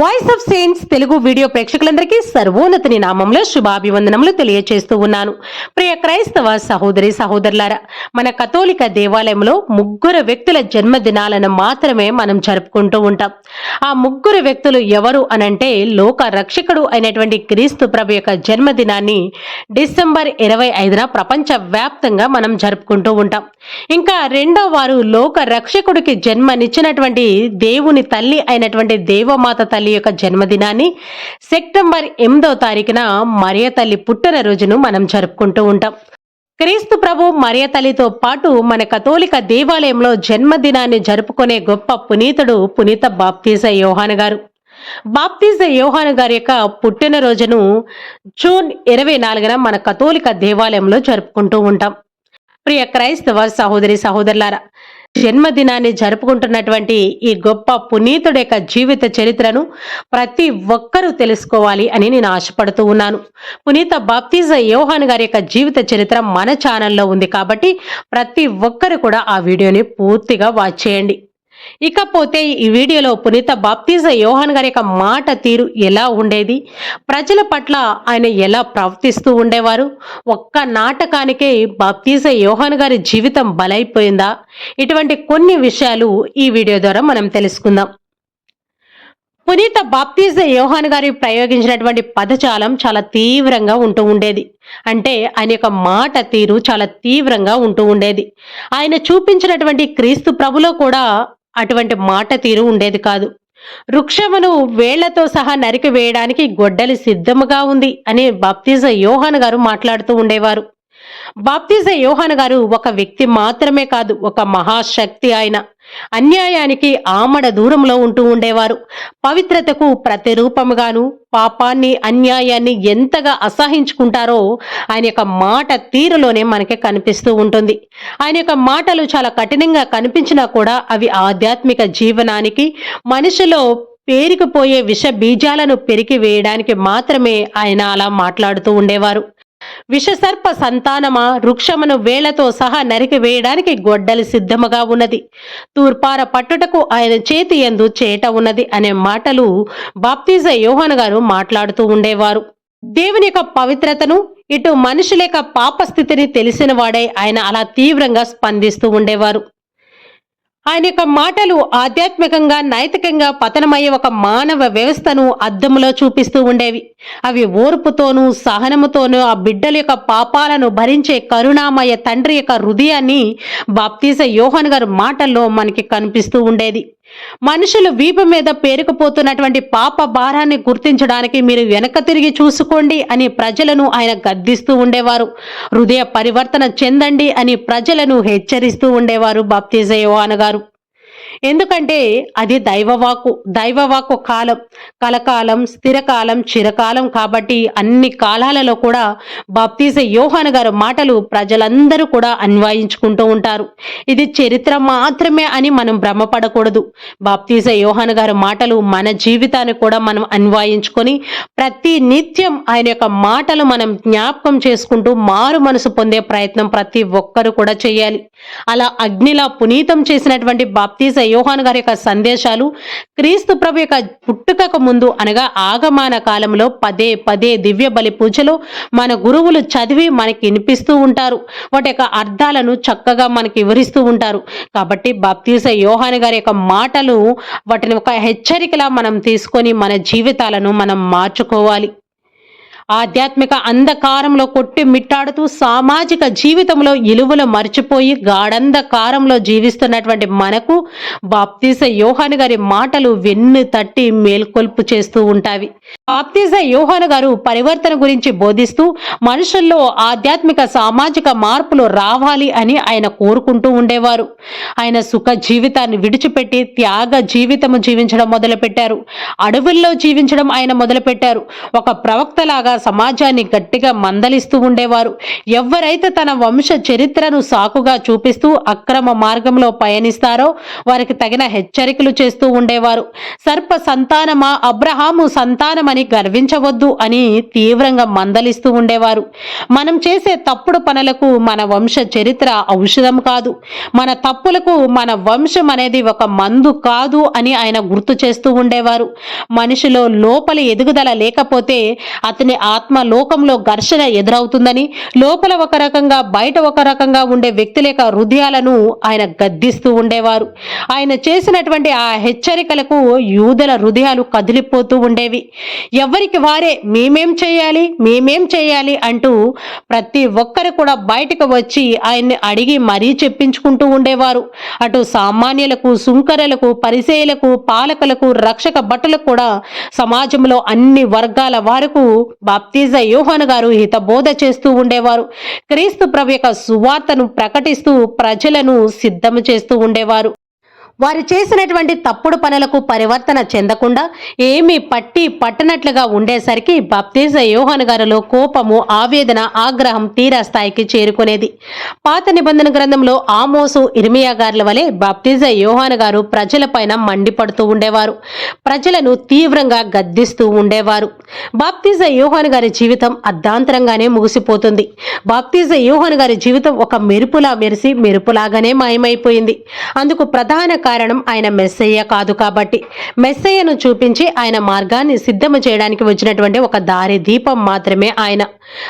Voice of saints Telugu video ప్రేక్షకులందరికీ సర్వోన్నతిని నామంలో శుభాభివందనములు తెలియచేస్తూ ఉన్నాను. ప్రియ క్రైస్తవ సహోదరి సహోదరులారా మన కథోలిక దేవాలయంలో ముగ్గురు వ్యక్తుల జన్మదినాలను మాత్రమే మనం జరుపుకుంటూ ఉంటాం. ఆ ముగ్గురు వ్యక్తులు ఎవరు అనంటే లోక రక్షకుడు అయినటువంటి క్రీస్తు ప్రభు యొక్క జన్మదినాన్ని డిసెంబర్ ఇరవై ఐదున ప్రపంచ వ్యాప్తంగా మనం జరుపుకుంటూ ఉంటాం. ఇంకా రెండో వారు లోక రక్షకుడికి జన్మనిచ్చినటువంటి దేవుని తల్లి అయినటువంటి దేవమాత తల్లి యొక్క జన్మదినాన్ని సెప్టెంబర్ ఎనిమిదో తారీఖున మరియ తల్లి పుట్టినరోజును మనం జరుపుకుంటూ ఉంటాం. క్రీస్తు ప్రభు మరియ తల్లితో పాటు మన కథోలిక దేవాలయంలో జన్మదినాన్ని జరుపుకునే గొప్ప పునీతుడు పునీత బాప్తీస యోహాన్ గారు. బాప్తీస యోహాన్ గారి యొక్క పుట్టినరోజును జూన్ ఇరవై నాలుగున మన కథోలిక దేవాలయంలో జరుపుకుంటూ ఉంటాం. ప్రియ క్రైస్తవ సహోదరి సహోదరులారా జన్మదినాన్ని జరుపుకుంటున్నటువంటి ఈ గొప్ప పునీతుడి యొక్క జీవిత చరిత్రను ప్రతి ఒక్కరూ తెలుసుకోవాలి అని నేను ఆశపడుతూ ఉన్నాను. పునీత బాప్తీజ యోహాన్ గారి యొక్క జీవిత చరిత్ర మన ఛానల్లో ఉంది కాబట్టి ప్రతి ఒక్కరు కూడా ఆ వీడియోని పూర్తిగా వాచ్ చేయండి. ఇకపోతే ఈ వీడియోలో పునీత బాప్తీజ యోహాన్ గారి యొక్క మాట తీరు ఎలా ఉండేది? ప్రజల పట్ల ఆయన ఎలా ప్రవర్తిస్తూ ఉండేవారు? ఒక్క నాటకానికే బాప్తీజ యోహాన్ గారి జీవితం బలైపోయిందా? ఇటువంటి కొన్ని విషయాలు ఈ వీడియో ద్వారా మనం తెలుసుకుందాం. పునీత బాప్తీజ యోహాన్ గారి ప్రయోగించినటువంటి పదజాలం చాలా తీవ్రంగా ఉంటూ ఉండేది. అంటే ఆయన యొక్క మాట తీరు చాలా తీవ్రంగా ఉంటూ ఉండేది. ఆయన చూపించినటువంటి క్రీస్తు ప్రభులో కూడా అటువంటి మాట తీరు ఉండేది కాదు. వృక్షమును వేళ్ళతో సహా నరికి వేయడానికి గొడ్డలి సిద్ధముగా ఉంది అని బాప్తిజ యోహాన్ గారు మాట్లాడుతూ ఉండేవారు. బాప్తిజ యోహాన్ గారు ఒక వ్యక్తి మాత్రమే కాదు ఒక మహాశక్తి ఆయన. అన్యాయానికి ఆమడ దూరంలో ఉంటూ ఉండేవారు. పవిత్రతకు ప్రతిరూపముగాను పాపాన్ని అన్యాయాన్ని ఎంతగా అసహించుకుంటారో ఆయన యొక్క మాట తీరులోనే మనకి కనిపిస్తూ ఉంటుంది. ఆయన యొక్క మాటలు చాలా కఠినంగా కనిపించినా కూడా అవి ఆధ్యాత్మిక జీవనానికి మనిషిలో పేరుకుపోయే విష బీజాలను పెరికి వేయడానికి మాత్రమే ఆయన అలా మాట్లాడుతూ ఉండేవారు. విషసర్ప సంతానమా వృక్షమును వేళతో సహా నరికి వేయడానికి గొడ్డలి సిద్ధముగా ఉన్నది. తూర్పార పట్టుటకు ఆయన చేతి ఎందు చేట ఉన్నది అనే మాటలు బాప్తీజ యోహన్ గారు మాట్లాడుతూ ఉండేవారు. దేవుని యొక్క పవిత్రతను ఇటు మనుషుల యొక్క పాప స్థితిని తెలిసిన వాడై ఆయన అలా తీవ్రంగా స్పందిస్తూ ఉండేవారు. ఆయన యొక్క మాటలు ఆధ్యాత్మికంగా నైతికంగా పతనమయ్యే ఒక మానవ వ్యవస్థను అద్దములో చూపిస్తూ ఉండేవి. అవి ఓర్పుతోనూ సహనముతోనూ ఆ బిడ్డల యొక్క పాపాలను భరించే కరుణామయ తండ్రి యొక్క హృదయాన్ని బాప్తీస యోహన్ గారి మాటల్లో మనకి కనిపిస్తూ ఉండేది. మనుషులు వీపు మీద పేరుకుపోతున్నటువంటి పాప భారాన్ని గుర్తించడానికి మీరు వెనక తిరిగి చూసుకోండి అని ప్రజలను ఆయన గద్దిస్తూ ఉండేవారు. హృదయ పరివర్తన చెందండి అని ప్రజలను హెచ్చరిస్తూ ఉండేవారు బాప్తిజయోహాన్ గారు. ఎందుకంటే అది దైవవాకు దైవవాకు కాలం కలకాలం స్థిరకాలం చిరకాలం కాబట్టి అన్ని కాలాలలో కూడా బాప్తీస యోహాన్ గారు మాటలు ప్రజలందరూ కూడా అన్వయించుకుంటూ ఉంటారు. ఇది చరిత్ర మాత్రమే అని మనం భ్రమపడకూడదు. బాప్తీస యోహాన్ గారు మాటలు మన జీవితాన్ని కూడా మనం అన్వయించుకొని ప్రతి నిత్యం ఆయన యొక్క మాటలు మనం జ్ఞాపకం చేసుకుంటూ మారు మనసు పొందే ప్రయత్నం ప్రతి ఒక్కరు కూడా చేయాలి. అలా అగ్నిలా పునీతం చేసినటువంటి బాప్తీస యోహాన్ గారి యొక్క సందేశాలు క్రీస్తు ప్రభు యొక్క పుట్టుకకు ముందు అనగా ఆగమాన కాలంలో పదే పదే దివ్య బలి పూజలో మన గురువులు చదివి మనకి వినిపిస్తూ ఉంటారు. వాటి యొక్క అర్థాలను చక్కగా మనకి వివరిస్తూ ఉంటారు. కాబట్టి బాప్తీస యోహాను గారి యొక్క మాటలు వాటిని ఒక హెచ్చరికలా మనం తీసుకొని మన జీవితాలను మనం మార్చుకోవాలి. ఆధ్యాత్మిక అంధకారంలో కొట్టి మిట్టాడుతూ సామాజిక జీవితంలో ఇలువలు మర్చిపోయి గాఢంధకారంలో జీవిస్తున్నటువంటి మనకు బాప్తీస యోహాను గారి మాటలు వెన్ను తట్టి మేల్కొల్పు చేస్తూ ఉంటాయి. బాప్తీస యోహాను గారు పరివర్తన గురించి బోధిస్తూ మనుషుల్లో ఆధ్యాత్మిక సామాజిక మార్పులు రావాలి అని ఆయన కోరుకుంటూ ఉండేవారు. ఆయన సుఖ జీవితాన్ని విడిచిపెట్టి త్యాగ జీవితము జీవించడం మొదలుపెట్టారు. అడవుల్లో జీవించడం ఆయన మొదలుపెట్టారు. ఒక ప్రవక్తలాగా సమాజాన్ని గట్టిగా మందలిస్తూ ఉండేవారు. ఎవరైతే తన వంశ చరిత్రను సాకుగా చూపిస్తూ అక్రమ మార్గంలో పయనిస్తారో వారికి తగిన హెచ్చరికలు చేస్తూ ఉండేవారు. సర్ప సంతానమా అబ్రహాము సంతానమని గర్వించవద్దు అని తీవ్రంగా మందలిస్తూ ఉండేవారు. మనం చేసే తప్పుడు పనులకు మన వంశ చరిత్ర ఔషధం కాదు. మన తప్పులకు మన వంశం అనేది ఒక మందు కాదు అని ఆయన గుర్తు చేస్తూ ఉండేవారు. మనిషిలో లోపల ఎదుగుదల లేకపోతే అతని ఆత్మ లోకంలో ఘర్షణ ఎదురవుతుందని లోపల ఒక రకంగా బయట ఒక రకంగా ఉండే వ్యక్తుల యొక్క హృదయాలను ఆయన గద్దిస్తూ ఉండేవారు. ఆయన చేసినటువంటి ఆ హెచ్చరికలకు యూదుల హృదయాలు కదిలిపోతూ ఉండేవి. ఎవరికి వారే మేమేం చేయాలి మేమేం చేయాలి అంటూ ప్రతి ఒక్కరు కూడా బయటకు వచ్చి ఆయన్ని అడిగి మరీ చెప్పించుకుంటూ ఉండేవారు. అటు సామాన్యులకు సుంకరలకు పరిసేయులకు పాలకులకు రక్షక భటులకు కూడా సమాజంలో అన్ని వర్గాల వరకు బాప్తిజ యోహన్ గారు హితబోధ చేస్తూ ఉండేవారు. క్రీస్తు ప్రభు యొక్క సువార్తను ప్రకటిస్తూ ప్రజలను సిద్ధం చేస్తూ ఉండేవారు. వారు చేసినటువంటి తప్పుడు పనులకు పరివర్తన చెందకుండా ఏమీ పట్టి పట్టనట్లుగా ఉండేసరికి బప్తీజ యోహాన్ గారిలో కోపము ఆవేదన ఆగ్రహం తీరా స్థాయికి చేరుకునేది. పాత నిబంధన గ్రంథంలో ఆమోసు ఇర్మియా గారుల వలె బప్తీజ యోహాన్ గారు ప్రజలపైన మండిపడుతూ ఉండేవారు. ప్రజలను తీవ్రంగా గద్దిస్తూ ఉండేవారు. బాప్తిజ యోహాన్ గారి జీవితం అర్ధాంతరంగానే ముగిసిపోతుంది. బాప్తిజ యోహాన్ గారి జీవితం ఒక మెరుపులా మెరిసి మెరుపులాగానే మాయమైపోయింది. అందుకు ప్రధాన కారణం ఆయన మెస్సయ్య కాదు కాబట్టి. మెస్సయ్యను చూపించి ఆయన మార్గాన్ని సిద్ధము చేయడానికి వచ్చినటువంటి ఒక దారి దీపం మాత్రమే ఆయన.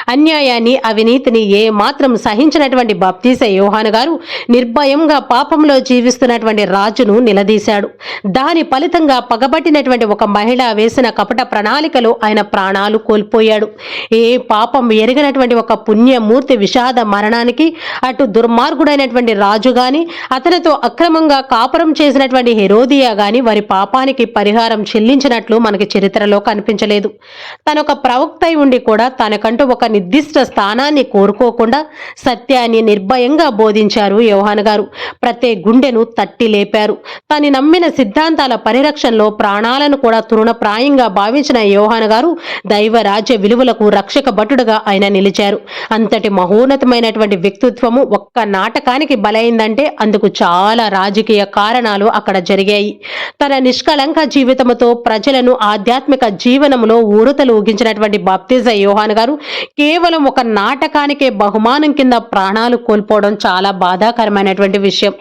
అన్యాయాన్ని అవినీతిని ఏ మాత్రం సహించినటువంటి బాప్తీస యోహాను గారు నిర్భయంగా పాపంలో జీవిస్తున్నటువంటి రాజును నిలదీశాడు. దాని ఫలితంగా పగబట్టినటువంటి ఒక మహిళ వేసిన కపట ప్రణాళికలో ఆయన ప్రాణాలు కోల్పోయాడు. ఏ పాపం ఎరిగినటువంటి ఒక పుణ్యమూర్తి విషాద మరణానికి అటు దుర్మార్గుడైనటువంటి రాజు గాని అతనితో అక్రమంగా కాపురం చేసినటువంటి హెరోదియా గాని వారి పాపానికి పరిహారం చెల్లించినట్లు మనకి చరిత్రలో కనిపించలేదు. తనొక ప్రవక్త ఉండి కూడా తనకంటూ ఒక నిర్దిష్ట స్థానాన్ని కోరుకోకుండా సత్యాన్ని నిర్భయంగా బోధించారు యోహాన్ గారు. ప్రతి గుండెను తట్టి లేపారు. తను నమ్మిన సిద్ధాంతాల పరిరక్షణలో ప్రాణాలను కూడా తృణప్రాయంగా భావించిన యోహాన్ గారు దైవ రాజ్య విలువలకు రక్షక భటుడుగా ఆయన నిలిచారు. అంతటి మహోన్నతమైనటువంటి వ్యక్తిత్వము ఒక్క నాటకానికి బలైందంటే అందుకు చాలా రాజకీయ కారణాలు అక్కడ జరిగాయి. తన నిష్కళంక జీవితముతో ప్రజలను ఆధ్యాత్మిక జీవనములో ఊరుతలు ఊగించినటువంటి బాప్తిజ యోహాన్ గారు కేవలం ఒక నాటకానికే బహుమానం కింద ప్రాణాలు కోల్పోవడం చాలా బాధాకరమైనటువంటి విషయం.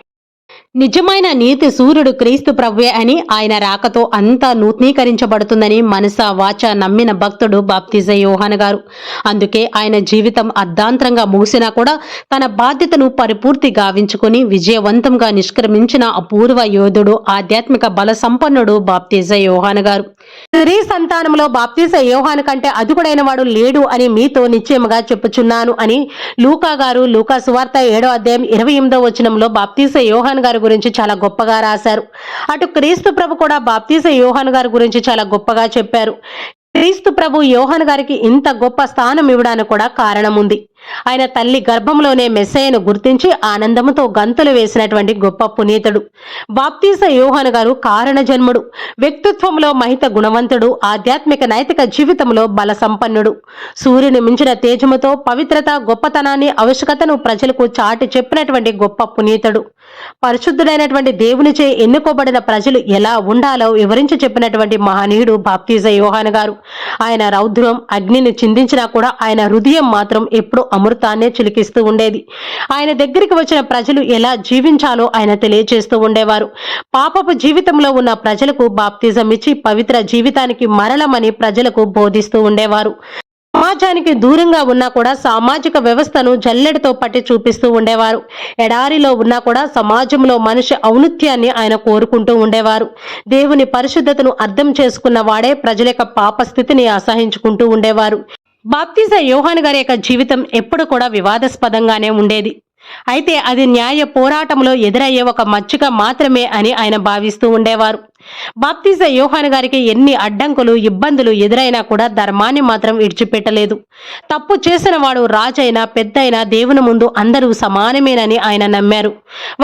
నిజమైన నీతి సూర్యుడు క్రీస్తు ప్రవ్వే అని ఆయన రాకతో అంతా నూతనీకరించబడుతుందని మనస వాచ నమ్మిన భక్తుడు బాప్తిజ యోహాన్ గారు. అందుకే ఆయన జీవితం అర్ధాంతరంగా ముగిసినా కూడా తన బాధ్యతను పరిపూర్తి గావించుకుని విజయవంతంగా నిష్క్రమించిన అపూర్వ యోధుడు ఆధ్యాత్మిక బల సంపన్నుడు బాప్తిజ యోహాన్ గారు. స్త్రీ సంతానంలో బాప్తిజ యోహాన్ కంటే అదుకుడైన వాడు లేడు అని మీతో నిశ్చయముగా చెప్పుచున్నాను అని లూకా గారు లూకా సువార్త ఏడో అధ్యాయం ఇరవై ఎనిమిదో వచనంలో బాప్తిజ యోహాన్ గారు గురించి చాలా గొప్పగా రాశారు. అటు క్రీస్తు ప్రభు కూడా బాప్తీస యోహాన్ గారి గురించి చాలా గొప్పగా చెప్పారు. క్రీస్తు ప్రభు యోహాన్ గారికి ఇంత గొప్ప స్థానం ఇవ్వడానికి కూడా కారణం ఉంది. ఆయన తల్లి గర్భంలోనే మెస్సయ్యను గుర్తించి ఆనందంతో గంతులు వేసినటువంటి గొప్ప పునీతుడు. బాప్తీస యోహాను గారు కారణ జన్ముడు వ్యక్తిత్వంలో మహిత గుణవంతుడు. ఆధ్యాత్మిక నైతిక జీవితంలో బల సంపన్నుడు సూర్యుని మించిన తేజముతో పవిత్రత గొప్పతనాన్ని ఆవశ్యకతను ప్రజలకు చాటి చెప్పినటువంటి గొప్ప పునీతుడు. పరిశుద్ధుడైనటువంటి దేవునిచే ఎన్నుకోబడిన ప్రజలు ఎలా ఉండాలో వివరించి చెప్పినటువంటి మహనీయుడు బాప్తీజ యోహాన్ గారు. ఆయన రౌద్రం అగ్నిని చిందించినా కూడా ఆయన హృదయం మాత్రం ఎప్పుడూ అమృతాన్నే చిలికిస్తూ ఉండేది. ఆయన దగ్గరికి వచ్చిన ప్రజలు ఎలా జీవించాలో ఆయన తెలియజేస్తూ ఉండేవారు. పాపపు జీవితంలో ఉన్న ప్రజలకు బాప్తిజం ఇచ్చి పవిత్ర జీవితానికి మరలమని ప్రజలకు బోధిస్తూ ఉండేవారు. సమాజానికి దూరంగా ఉన్నా కూడా సామాజిక వ్యవస్థను జల్లెడతో పట్టి చూపిస్తూ ఉండేవారు. ఎడారిలో ఉన్నా కూడా సమాజంలో మనిషి ఔన్నత్యాన్ని ఆయన కోరుకుంటూ ఉండేవారు. దేవుని పరిశుద్ధతను అర్థం చేసుకున్న వాడే ప్రజల యొక్క పాప స్థితిని అసహించుకుంటూ ఉండేవారు. బాప్తిజ యోహాన్ గారి యొక్క జీవితం ఎప్పుడు కూడా వివాదాస్పదంగానే ఉండేది. అయితే అది న్యాయ పోరాటంలో ఎదురయ్యే ఒక మచ్చుక మాత్రమే అని ఆయన భావిస్తూ ఉండేవారు. బాప్తిజ యోహాన్ గారికి ఎన్ని అడ్డంకులు ఇబ్బందులు ఎదురైనా కూడా ధర్మాన్ని మాత్రం విడిచిపెట్టలేదు. తప్పు చేసిన వాడు రాజైనా పెద్దయినా దేవుని ముందు అందరూ సమానమేనని ఆయన నమ్మారు.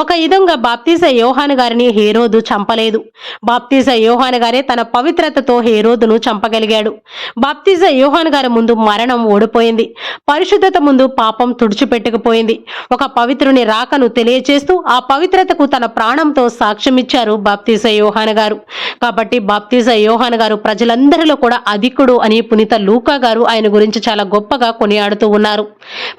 ఒక విధంగా బాప్తిజ యోహాన్ గారిని హేరోదు చంపలేదు. బాప్తిజ యోహాన్ గారే తన పవిత్రతతో హేరోదును చంపగలిగాడు. బాప్తిజ యోహాన్ గారి ముందు మరణం ఓడిపోయింది. పరిశుద్ధత ముందు పాపం తుడిచిపెట్టకపోయింది. ఒక పవిత్రుని రాకను తెలియచేస్తూ ఆ పవిత్రతకు తన ప్రాణంతో సాక్ష్యమిచ్చారు బాప్తిజ యోహాన్ గారు. కాబట్టి బాప్తిజ యోహాన్ గారు ప్రజలందరిలో కూడా అధికుడు అని పునీత లూకా గారు ఆయన గురించి చాలా గొప్పగా కొనియాడుతూ ఉన్నారు.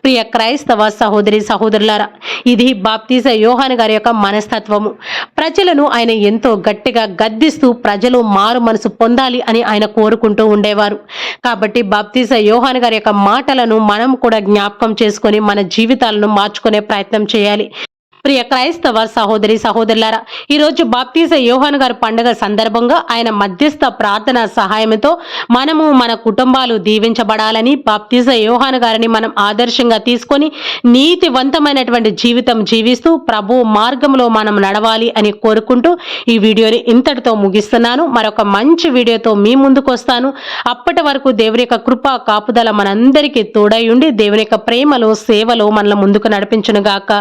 ప్రియ క్రైస్తవ సహోదరి సహోదరులారా ఇది బాప్తిజ యోహాన్ గారి యొక్క మనస్తత్వము. ప్రజలను ఆయన ఎంతో గట్టిగా గద్దిస్తూ ప్రజలు మారు మనసు పొందాలి అని ఆయన కోరుకుంటూ ఉండేవారు. కాబట్టి బాప్తిజ యోహాన్ గారి యొక్క మాటలను మనం కూడా జ్ఞాపకం చేసుకొని మన జీవితాలను మార్చుకునే ప్రయత్నం చేయాలి. ప్రియ క్రైస్తవ సహోదరి సహోదరులారా ఈరోజు బాప్తీస యోహాన్ గారి పండుగ సందర్భంగా ఆయన మధ్యస్థ ప్రార్థన సహాయంతో మనము మన కుటుంబాలు దీవించబడాలని బాప్తీస యోహాన్ గారిని మనం ఆదర్శంగా తీసుకొని నీతివంతమైనటువంటి జీవితం జీవిస్తూ ప్రభు మార్గంలో మనం నడవాలి అని కోరుకుంటూ ఈ వీడియోని ఇంతటితో ముగిస్తున్నాను. మరొక మంచి వీడియోతో మీ ముందుకు వస్తాను. అప్పటి వరకు దేవుని యొక్క కృప కాపుదల మనందరికీ తోడై ఉండి దేవుని యొక్క ప్రేమలో సేవలో మనల్ని ముందుకు నడిపించునుగాక.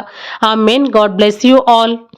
Amen God bless you all.